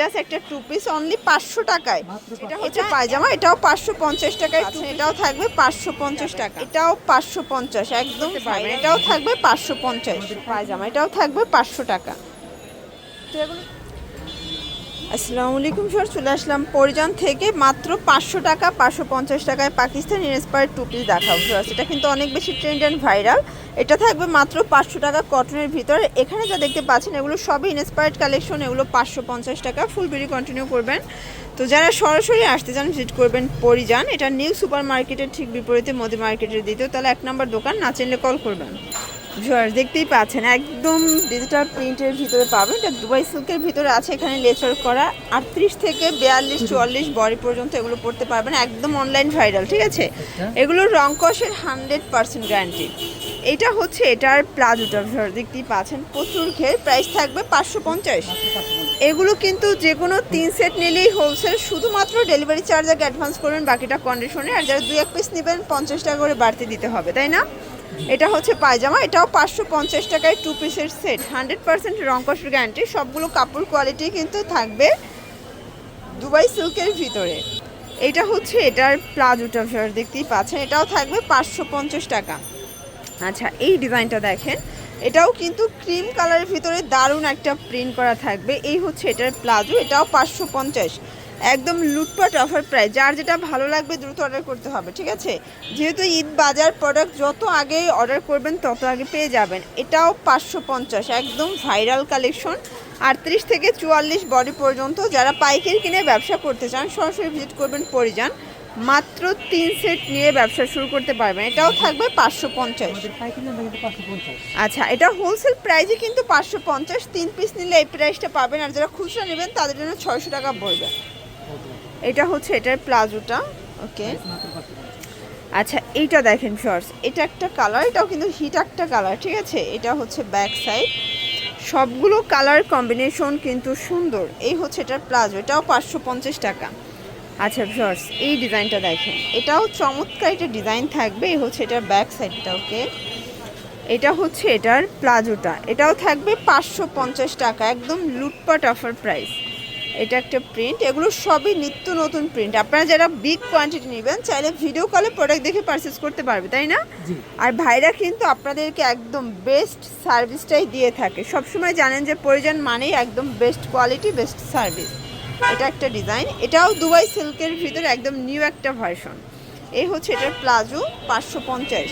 Gorgeous একটা two piece only পাঁচশো টাকায়। এটা হচ্ছে পায়জামা এটাও পাঁচশো পঞ্চাশ টাকায় এটাও থাকবে পাঁচশো পঞ্চাশ টাকা। এটাও পাঁচশো পঞ্চাশ একদম এটাও থাকবে পাঁচশো পঞ্চাশ। পায়জামা এটাও থাকবে পাঁচশো টাকা। তো এগুলো আসসালামু আলাইকুম স্যার চলে আসলাম পরিজন থেকে মাত্র পাঁচশো টাকা, পাঁচশো পঞ্চাশ টাকায় পাকিস্তান ইন্সপায়ার টু পিস দেখাও ভিউয়ার্স এটা কিন্তু অনেক বেশি ট্রেন্ড অ্যান্ড ভাইরাল। এটা থাকবে মাত্র পাঁচশো টাকা কটনের ভিতরে। এখানে যা দেখতে পাচ্ছেন, এগুলো সবই ইন্সপায়ার্ড কালেকশন এগুলো পাঁচশো পঞ্চাশ টাকা ফুল ভিডিও কন্টিনিউ করবেন। তো যারা সরাসরি আসতে চান ভিজিট করবেন পরিজান এটা নিউ সুপার মার্কেটের ঠিক বিপরীতে, মোদি মার্কেটের দ্বিতীয় তাহলে এক নম্বর দোকান, না চিনলে কল করবেন। ভিউয়ার্স দেখতেই পাচ্ছেন একদম ডিজিটাল প্রিন্টের ভিতরে পাবেন। এটা দুবাই সিল্কের ভিতরে আছে এখানে লেচার করা। আটত্রিশ থেকে বিয়াল্লিশ চুয়াল্লিশ বডি পর্যন্ত এগুলো পড়তে পারবেন একদম অনলাইন ভাইরাল ঠিক আছে? এগুলো রং কষের হান্ড্রেড পার্সেন্ট গ্যারান্টি এটা হচ্ছে এটার প্লাজোটা ভিউয়ার্স দেখতেই পাচ্ছেন প্রচুর ঘের প্রাইস থাকবে পাঁচশো পঞ্চাশ। এগুলো কিন্তু যে কোনো তিন সেট নিলেই হোলসেল শুধুমাত্র ডেলিভারি চার্জ আগে অ্যাডভান্স করবেন বাকিটা কন্ডিশনে আর যারা দুই এক পিস নেবেন পঞ্চাশ টাকা করে বাড়তি দিতে হবে তাই না? এটা হচ্ছে পায়জামা, এটাও পাঁচশো পঞ্চাশ টাকায় টু পিসের সেট হান্ড্রেড পার্সেন্ট রংকসের গ্যারান্টি সবগুলো কাপড় কোয়ালিটি কিন্তু থাকবে দুবাই সিল্কের ভিতরে। এটা হচ্ছে এটার প্লাজোটা ভিউয়ার দেখতেই পাচ্ছেন, এটাও থাকবে পাঁচশো পঞ্চাশ টাকা। আচ্ছা এই ডিজাইনটা দেখেন, এটাও কিন্তু ক্রিম কালারের ভিতরে দারুণ একটা প্রিন্ট করা থাকবে। এই হচ্ছে এটার প্লাজো, এটাও পাঁচশো পঞ্চাশ। একদম লুটপাট অফার প্রাইস যার যেটা ভালো লাগবে দ্রুত অর্ডার করতে হবে ঠিক আছে? যেহেতু ঈদ বাজার প্রোডাক্ট যত আগে অর্ডার করবেন তত আগে পেয়ে যাবেন। এটাও পাঁচশো পঞ্চাশ একদম ভাইরাল কালেকশন আটত্রিশ থেকে চুয়াল্লিশ বডি পর্যন্ত যারা পাইকারি কিনে ব্যবসা করতে চান সরাসরি ভিজিট করবেন পরিযান। মাত্র তিন সেট নিয়ে ব্যবসা শুরু করতে পারবেন। এটাও থাকবে পাঁচশো পঞ্চাশ। আচ্ছা এটা হোলসেল প্রাইসে কিন্তু পাঁচশো পঞ্চাশ। তিন পিস নিলে এই প্রাইসটা পাবেন। আর যারা খুচরা নেবেন তাদের জন্য ছয়শো টাকা পড়বে। এটা হচ্ছে এটার প্লাজোটা, ওকে। আচ্ছা এইটা দেখেন শর্টস এটা একটা কালার এটাও কিন্তু হিট একটা কালার ঠিক আছে? এটা হচ্ছে ব্যাক সাইড সবগুলো কালার কম্বিনেশন কিন্তু সুন্দর। এই হচ্ছে এটার প্লাজো, এটাও পাঁচশো পঞ্চাশ টাকা। আচ্ছা শর্টস এই ডিজাইনটা দেখেন। এটাও চমৎকার একটা ডিজাইন থাকবে, এই হচ্ছে এটার ব্যাক সাইডটা ওকে? এটা হচ্ছে এটার প্লাজোটা, এটাও থাকবে পাঁচশো পঞ্চাশ টাকা, একদম লুটপাট অফার প্রাইস এটা একটা প্রিন্ট এগুলো সবই নিত্য নতুন প্রিন্ট আপনারা যারা বিগ কোয়ান্টিটি নেবেন চাইলে ভিডিও কলে প্রোডাক্ট দেখে পারচেস করতে পারবে তাই না? আর ভাইরা কিন্তু আপনাদেরকে একদম বেস্ট সার্ভিসটাই দিয়ে থাকে। সবসময় জানেন যে প্রয়োজন মানেই একদম বেস্ট কোয়ালিটি বেস্ট সার্ভিস এটা একটা ডিজাইন এটাও দুবাই সিল্কের ভিতরে একদম নিউ একটা ভার্সন এই হচ্ছে এটার প্লাজো পাঁচশো পঞ্চাশ।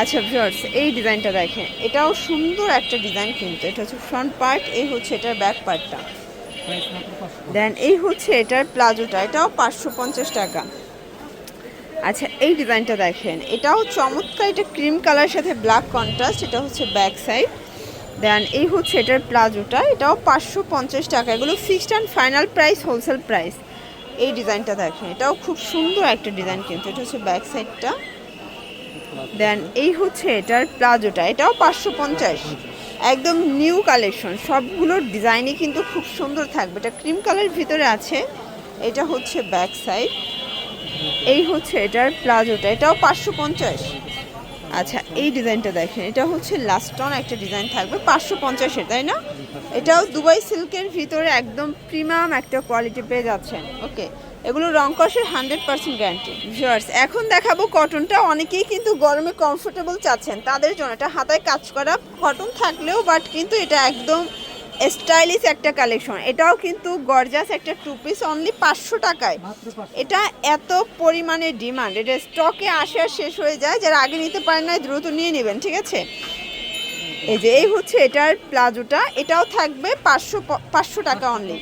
আচ্ছা ভিউয়ার্স এই ডিজাইনটা দেখেন। এটাও সুন্দর একটা ডিজাইন কিন্তু। এটা হচ্ছে ফ্রন্ট পার্ট এই হচ্ছে এটার ব্যাক পার্টটা দেন এই হচ্ছে এটার প্লাজোটা, এটাও পাঁচশো পঞ্চাশ টাকা। আচ্ছা এই ডিজাইনটা দেখেন, এটাও চমৎকার, এটা ক্রিম কালার সাথে ব্ল্যাক কন্ট্রাস্ট, এটা হচ্ছে ব্যাক সাইড। দেন এই হচ্ছে এটার প্লাজোটা, এটাও পাঁচশো পঞ্চাশ টাকা, এগুলো fixed and final price wholesale price এই ডিজাইনটা দেখেন, এটাও খুব সুন্দর একটা ডিজাইন কিন্তু, এটা হচ্ছে ব্যাক সাইডটা। দেন এই হচ্ছে এটার প্লাজোটা, এটাও পাঁচশো পঞ্চাশ। একদম নিউ কালেকশন সবগুলোর ডিজাইনই কিন্তু খুব সুন্দর থাকবে। এটা ক্রিম কালার ভিতরে আছে। এটা হচ্ছে ব্যাক সাইড এই হচ্ছে এটার প্লাজোটা। এটাও পাঁচশো পঞ্চাশ। আচ্ছা এই ডিজাইনটা দেখেন, এটা হচ্ছে লাস্ট লাস্টন একটা ডিজাইন থাকবে, পাঁচশো পঞ্চাশের, তাই না? এটাও দুবাই সিল্কের ভিতরে একদম প্রিমিয়াম একটা কোয়ালিটি পেয়ে যাচ্ছেন ওকে এগুলো রং কষের হান্ড্রেড পার্সেন্ট গ্যারান্টি ভিউয়ার্স এখন দেখাবো কটনটা অনেকেই কিন্তু গরমে কমফোর্টেবল চাচ্ছেন, তাদের জন্য। এটা হাতায় কাজ করা কটন থাকলেও বাট কিন্তু এটা একদম স্টাইলিশ একটা কালেকশন। এটাও কিন্তু গর্জাস একটা টু পিস অনলি পাঁচশো টাকায়। এটা এত পরিমাণে ডিমান্ড এটা স্টকে আসে আর শেষ হয়ে যায়। যারা আগে নিতে পারেন না দ্রুত নিয়ে নেবেন ঠিক আছে? এই যে এই হচ্ছে এটার প্লাজোটা। এটাও থাকবে পাঁচশো পাঁচশো টাকা অনলি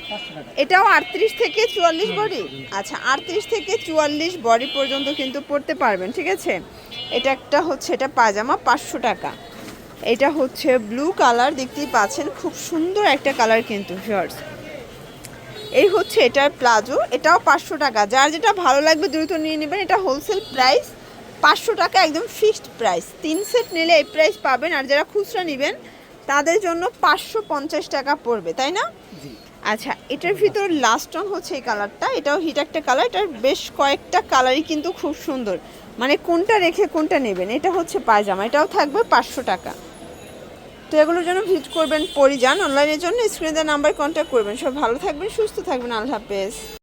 এটাও আটত্রিশ থেকে চুয়াল্লিশ বডি আচ্ছা আটত্রিশ থেকে চুয়াল্লিশ বডি পর্যন্ত কিন্তু পড়তে পারবেন ঠিক আছে? এটা একটা হচ্ছে এটা পাজামা পাঁচশো টাকা। এটা হচ্ছে ব্লু কালার দেখতেই পাচ্ছেন, খুব সুন্দর একটা কালার কিন্তু ভিওর্স এই হচ্ছে এটার প্লাজো, এটাও পাঁচশো টাকা। যার যেটা ভালো লাগবে দ্রুত নিয়ে নেবেন। এটা হোলসেল প্রাইস পাঁচশো টাকা, একদম ফিক্সড প্রাইস তিন সেট নিলে এই প্রাইস পাবেন। আর যারা খুচরা নেবেন তাদের জন্য পাঁচশো পঞ্চাশ টাকা পড়বে তাই না? আচ্ছা এটার ভিতর লাস্ট অন হচ্ছে এই কালারটা এটাও হিট একটা কালার এটার বেশ কয়েকটা কালারই কিন্তু খুব সুন্দর। মানে কোনটা রেখে কোনটা নেবেন? এটা হচ্ছে পায়জামা এটাও থাকবে পাঁচশো টাকা। তো এগুলোর জন্য ভিজিট করবেন পরিযান অনলাইনের জন্য স্ক্রিনে দেওয়া নাম্বার কন্ট্যাক্ট করবেন। সব ভালো থাকবেন সুস্থ থাকবেন আল্লাহ হাফেজ।